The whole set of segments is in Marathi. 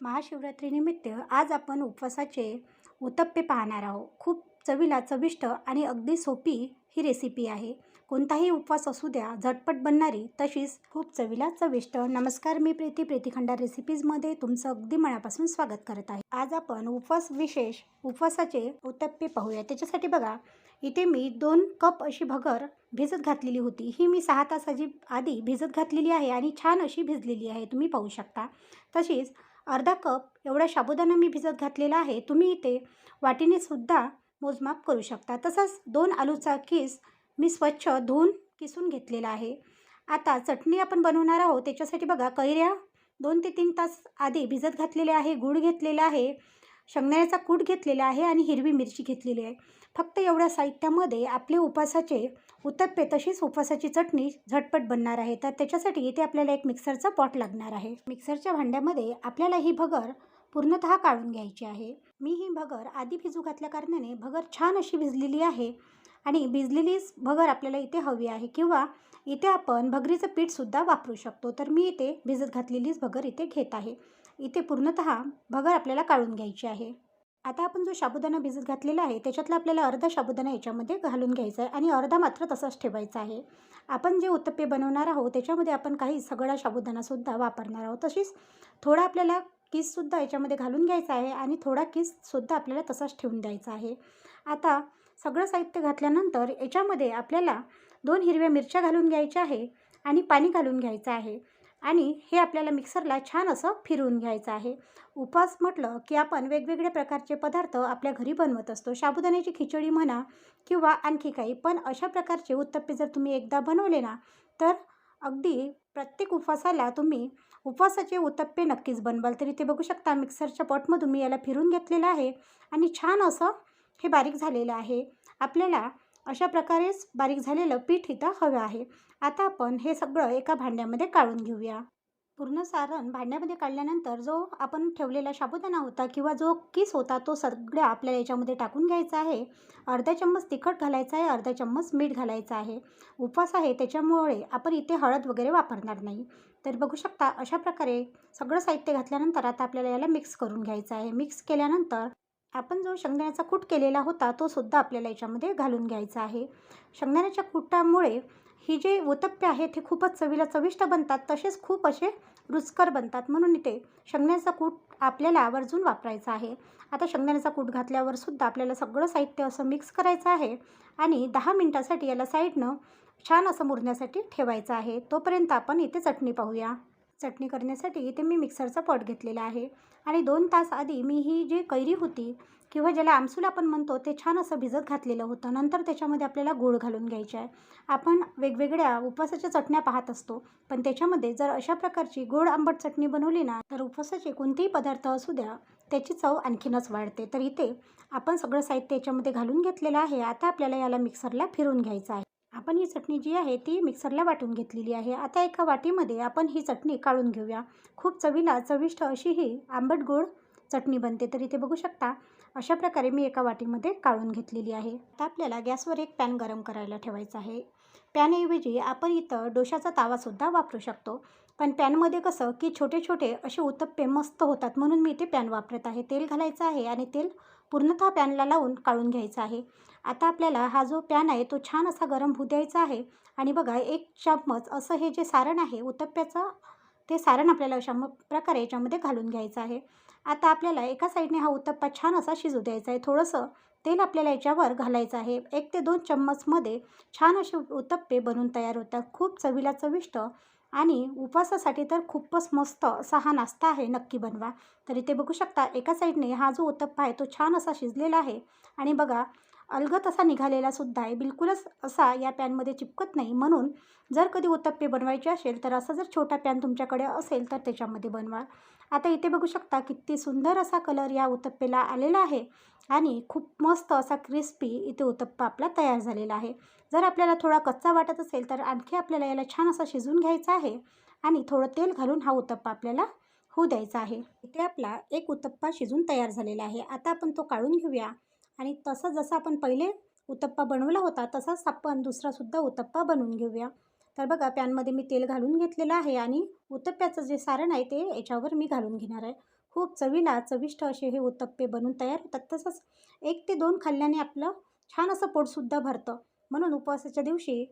महाशिवरात्रीनिमित्त आज आपण उपवासाचे उत्तप्पे पाहणार आहोत. खूप चवीला चविष्ट आणि अगदी सोपी ही रेसिपी आहे. कोणताही उपवास असू द्या झटपट बनणारी तशीच खूप चवीला चविष्ट. नमस्कार मी प्रीती. प्रीती खंडार रेसिपीजमध्ये तुमचं अगदी मनापासून स्वागत करत आहे. आज आपण उपवास विशेष उपवासाचे उत्तप्पे पाहूया. त्याच्यासाठी बघा इथे मी दोन कप अशी भगर भिजत घातलेली होती. ही मी सहा तासाची आधी भिजत घातलेली आहे आणि छान अशी भिजलेली आहे. तुम्ही पाहू शकता. तशीच अर्धा कप एवढा साबुदाणा मी भिजत घातलेला आहे तुम्ही इथे वाटीने सुद्धा मोजमाप करू शकता. तसंच दोन आलूचा किस मी स्वच्छ धुवून किसून घेतलेला आहे. आता चटणी आपण बनवणार आहोत त्याच्यासाठी बघा कैऱ्या दोन ते तीन तास आधी भिजत घातलेले आहे गूळ घेतलेला आहे शेंगदाण्याचा कूट घेतलेला आहे आणि हिरवी मिरची घेतलेली आहे. फक्त एवढ्या साहित्यामध्ये आपले उपासाचे उत्तप्पे तशीच उपवासाची चटणी झटपट बनणार आहे. तर त्याच्यासाठी इथे आपल्याला एक मिक्सरचा पॉट लागणार आहे. मिक्सरच्या भांड्यामध्ये आपल्याला ही भगर पूर्णतः काढून घ्यायची आहे. मी ही भगर आधी भिजू घातल्या कारणाने भगर छान अशी भिजलेली आहे आणि भिजलेलीच भगर आपल्याला इथे हवी आहे किंवा इथे आपण भगरीचं पीठसुद्धा वापरू शकतो. तर मी इथे भिजत घातलेलीच भगर इथे घेत आहे. इथे पूर्णतः भगर आपल्याला काढून घ्यायची आहे. आता आपण जो साबुदाणा भिजत घातलेला आहे त्याच्यातला आपल्याला अर्धा साबुदाणा याच्यामध्ये घालून घ्यायचा आहे आणि अर्धा मात्र तसाच ठेवायचा आहे. आपण जे उत्तप्पे बनवणार आहोत त्याच्यामध्ये आपण काही सगळा साबुदाणासुद्धा वापरणार आहोत. तशीच थोडा आपल्याला किससुद्धा याच्यामध्ये घालून घ्यायचा आहे आणि थोडा किससुद्धा आपल्याला तसाच ठेवून द्यायचा आहे. आता सगळं साहित्य घातल्यानंतर याच्यामध्ये आपल्याला दोन हिरव्या मिरच्या घालून घ्यायच्या आहे आणि पाणी घालून घ्यायचं आहे. आणि हे आपल्याला मिक्सरला छान असं फिरवून घ्यायचं आहे. उपवास म्हटलं की आपण वेगवेगळे प्रकारचे पदार्थ आपल्या घरी बनवत असतो. साबुदाण्याची खिचडी म्हणा किंवा आणखी काही. पण अशा प्रकारचे उत्तप्पे जर तुम्ही एकदा बनवले ना तर अगदी प्रत्येक उपवासाला तुम्ही उपवासाचे उत्तप्पे नक्कीच बनवाल. तर इथे बघू शकता मिक्सरच्या पॉटमधून मी याला फिरून घेतलेलं आहे आणि छान असं हे बारीक झालेलं आहे. आपल्याला अशा प्रकारेच बारीक झालेलं पीठ इथं हवं आहे. आता आपण हे सगळं एका भांड्यामध्ये काढून घेऊया. पूर्ण सारण भांड्यामध्ये काढल्यानंतर जो आपण ठेवलेला साबुदाणा होता किंवा जो किस होता तो सगळ्या आपल्याला याच्यामध्ये टाकून घ्यायचा आहे. अर्धा चम्मच तिखट घालायचा आहे अर्धा चम्मच मीठ घालायचं आहे. उपवास आहे त्याच्यामुळे आपण इथे हळद वगैरे वापरणार नाही. तर बघू शकता अशा प्रकारे सगळं साहित्य घातल्यानंतर आता आपल्याला याला मिक्स करून घ्यायचं आहे. मिक्स केल्यानंतर आपण जो शेंगदाण्याचा कूट केलेला होता तो सुद्धा आपल्याला याच्यामध्ये घालून घ्यायचा आहे. शेंगदाण्याच्या कुटामुळे ही जे उत्तप्पे आहेत हे खूपच चवीला चविष्ट बनतात तसेच खूप असे रुचकर बनतात. म्हणून इथे शेंगदाण्याचा कूट आपल्याला आवर्जून वापरायचा आहे. आता शेंगदाण्याचा कूट घातल्यावर सुद्धा आपल्याला सगळं साहित्य असं मिक्स करायचं आहे आणि दहा मिनटासाठी याला साईडनं छान असं मुरण्यासाठी ठेवायचं आहे. तोपर्यंत आपण इथे चटणी पाहूया. चटणी करण्यासाठी इथे मी मिक्सरचा पॉट घेतलेला आहे. आणि दोन तास आधी मी ही जी कैरी होती किंवा ज्याला आमसूल आपण म्हणतो ते छान असं भिजत घातलेलं होतं. नंतर त्याच्यामध्ये आपल्याला गूळ घालून घ्यायचे आहे. आपण वेगवेगळ्या उपवासाच्या चटण्या पाहत असतो पण त्याच्यामध्ये जर अशा प्रकारची गोड आंबट चटणी बनवली ना तर उपवासाचे कोणतेही पदार्थ असू द्या त्याची चव आणखीनच वाढते. तर इथे आपण सगळं साहित्य याच्यामध्ये घालून घेतलेलं आहे. आता आपल्याला याला मिक्सरला फिरून घ्यायचं आहे. आपण ही चटणी जी आहे ती मिक्सरला वाटून घेतलेली आहे. आता एका वाटीमध्ये आपण ही चटणी काढून घेऊया. खूप चवीला चविष्ट अशी ही आंबट गोड चटणी बनते. तर इथे बघू शकता अशा प्रकारे मी एका वाटीमध्ये काढून घेतलेली आहे. आता आपल्याला गॅसवर एक पॅन गरम करायला ठेवायचा आहे. पॅनऐवजी आपण इथं डोशाचा तावासुद्धा वापरू शकतो. पण पॅनमध्ये कसं की छोटे छोटे असे उत्तप्पे मस्त होतात म्हणून मी इथे पॅन वापरत आहे. तेल घालायचं आहे आणि तेल पूर्णतः पॅनला लावून काढून घ्यायचं आहे. आता आपल्याला हा जो पॅन आहे तो छान असा गरम होऊ द्यायचा आहे. आणि बघा एक चम्मच असं हे जे सारण आहे उत्तप्प्याचं ते सारण आपल्याला अशा प्रकारे याच्यामध्ये घालून घ्यायचं आहे. आता आपल्याला एका साईडने हा उत्तप्पा छान असा शिजू द्यायचा आहे. थोडंसं तेल आपल्याला याच्यावर घालायचं आहे. एक ते दोन चम्मचमध्ये छान असे उत्तप्पे बनून तयार होतात. खूप चवीला चविष्ट आणि उपवासासाठी तर खूपच मस्त असा हा नाश्ता आहे नक्की बनवा. तर इथे बघू शकता एका साईडने हा जो उत्तप्पा आहे तो छान असा शिजलेला आहे. आणि बघा अलगत असा निघालेला सुद्धा आहे. बिलकुलच असा या पॅनमध्ये चिपकत नाही. म्हणून जर कधी उत्तप्पे बनवायचे असेल तर असा जर छोटा पॅन तुमच्याकडे असेल तर त्याच्यामध्ये बनवा. आता इथे बघू शकता किती सुंदर असा कलर या उत्तप्पेला आलेला आहे आणि खूप मस्त असा क्रिस्पी इथे उत्तप्पा आपला तयार झालेला आहे. जर आपल्याला थोडा कच्चा वाटत असेल तर आणखी आपल्याला याला छान असा शिजून घ्यायचा आहे आणि थोडं तेल घालून हा उत्तप्पा आपल्याला होऊ द्यायचा आहे. इथे आपला एक उत्तप्पा शिजून तयार झालेला आहे. आता आपण तो काढून घेऊया. आणि तसं जसं आपण पहिले उत्तप्पा बनवला होता तसाच आपण दुसरासुद्धा उत्तप्पा बनवून घेऊया. तर बघा पॅनमध्ये मी तेल घालून घेतलेलं आहे आणि उत्तप्प्याचं जे सारण आहे ते याच्यावर मी घालून घेणार आहे. खूप चवीला चविष्ट असे हे उत्तप्पे बनून तयार होतात. तसंच एक ते दोन खाल्ल्याने आपलं छान असं पोटसुद्धा भरतं. म्हणून उपवासाच्या दिवशी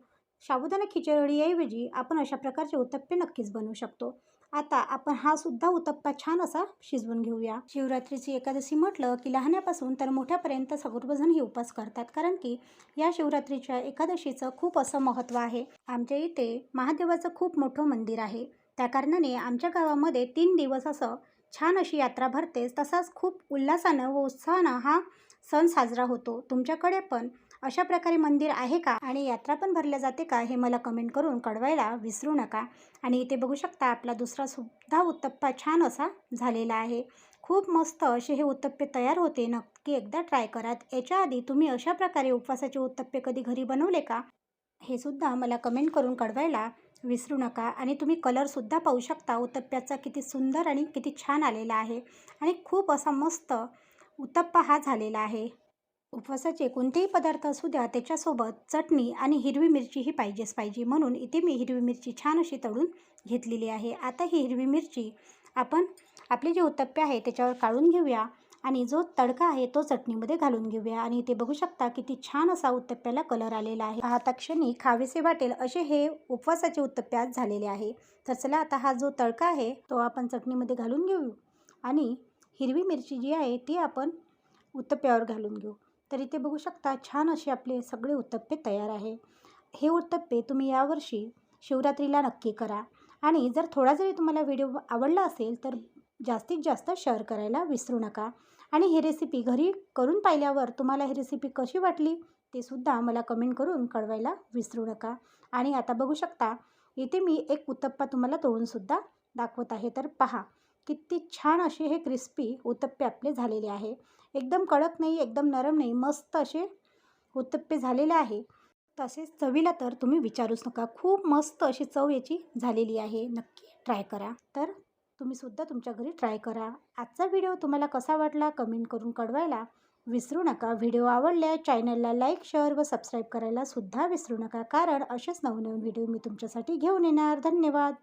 साबुदाणा खिचडीऐवजी आपण अशा प्रकारचे उत्तप्पे नक्कीच बनवू शकतो. आता आपण हा सुद्धा उत्तप्पा छान असा शिजवून घेऊया. शिवरात्रीची एकादशी म्हटलं की लहान्यापासून तर मोठ्यापर्यंत सर्वजण ही उपास करतात. कारण की या शिवरात्रीच्या एकादशीचं खूप असं महत्त्व आहे. आमच्या इथे महादेवाचं खूप मोठं मंदिर आहे. त्या कारणाने आमच्या गावामध्ये तीन दिवस असं छान अशी यात्रा भरतेच. तसाच खूप उल्हासानं व उत्साहानं हा सण साजरा होतो. तुमच्याकडे पण अशा प्रकारे मंदिर आहे का? आणि यात्रा पण भरल्या जाते का? हे मला कमेंट करून कळवायला विसरू नका. आणि इथे बघू शकता आपला दुसरा सुद्धा उत्तप्पा छान असा झालेला आहे. खूप मस्त असे हे उत्तप्पे तयार होते. नक्की एकदा ट्राय करात याच्या आधी तुम्ही अशा प्रकारे उपवासाचे उत्तप्पे कधी घरी बनवले का? हे सुद्धा मला कमेंट करून कळवायला विसरू नका. आणि तुम्ही कलरसुद्धा पाहू शकता. उत्तप्प्याचा किती सुंदर आणि किती छान आलेला आहे. आणि खूप असा मस्त उत्तप्पा हा झालेला आहे. उपवासाचे कोणतेही पदार्थ असू द्या त्याच्यासोबत चटणी आणि हिरवी मिरची ही पाहिजेच पाहिजे. म्हणून इथे मी हिरवी मिरची छान अशी तळून घेतलेली आहे. आता ही हिरवी मिरची आपण आपले जे उत्तप्पे आहे त्याच्यावर काढून घेऊया आणि जो तडका आहे तो चटणीमध्ये घालून घेऊया. आणि इथे बघू शकता किती छान असा उत्तप्प्याला कलर आलेला आहे. पाहता क्षणी खावेसे वाटेल असे हे उपवासाचे उत्तप्पे आज झालेले आहे. तर चला आता हा जो तडका आहे तो आपण चटणीमध्ये घालून घेऊ. आणि हिरवी मिरची जी आहे ती आपण उत्तप्प्यावर घालून घेऊ. तर इथे बघू शकता छान असे आपले सगळे उत्तप्पे तयार आहे. हे उत्तप्पे तुम्ही यावर्षी शिवरात्रीला नक्की करा. आणि जर थोडा जरी तुम्हाला व्हिडिओ आवडला असेल तर जास्तीत जास्त शेअर करायला विसरू नका. आणि ही रेसिपी घरी करून पाहिल्यावर तुम्हाला ही रेसिपी कशी वाटली ते सुद्धा मला कमेंट करून कळवायला विसरू नका. आणि आता बघू शकता इथे मी एक उत्तप्पा तुम्हाला तोडूनसुद्धा दाखवत आहे. तर पहा किती छान असे हे क्रिस्पी उत्तप्पे आपले झालेले आहे. एकदम कडक नाही एकदम नरम नाही मस्त असे उत्तप्पे झालेले आहे. तसेच चवीला तर तुम्ही विचारूच नका. खूप मस्त अशी चव याची झालेली आहे. नक्की ट्राय करा. तर तुम्हीसुद्धा तुमच्या घरी ट्राय करा. आजचा व्हिडिओ तुम्हाला कसा वाटला कमेंट करून कळवायला विसरू नका. व्हिडिओ आवडल्या चॅनलला लाईक शेअर व सबस्क्राईब करायला सुद्धा विसरू नका. कारण असेच नवनवीन व्हिडिओ मी तुमच्यासाठी घेऊन येणार. धन्यवाद.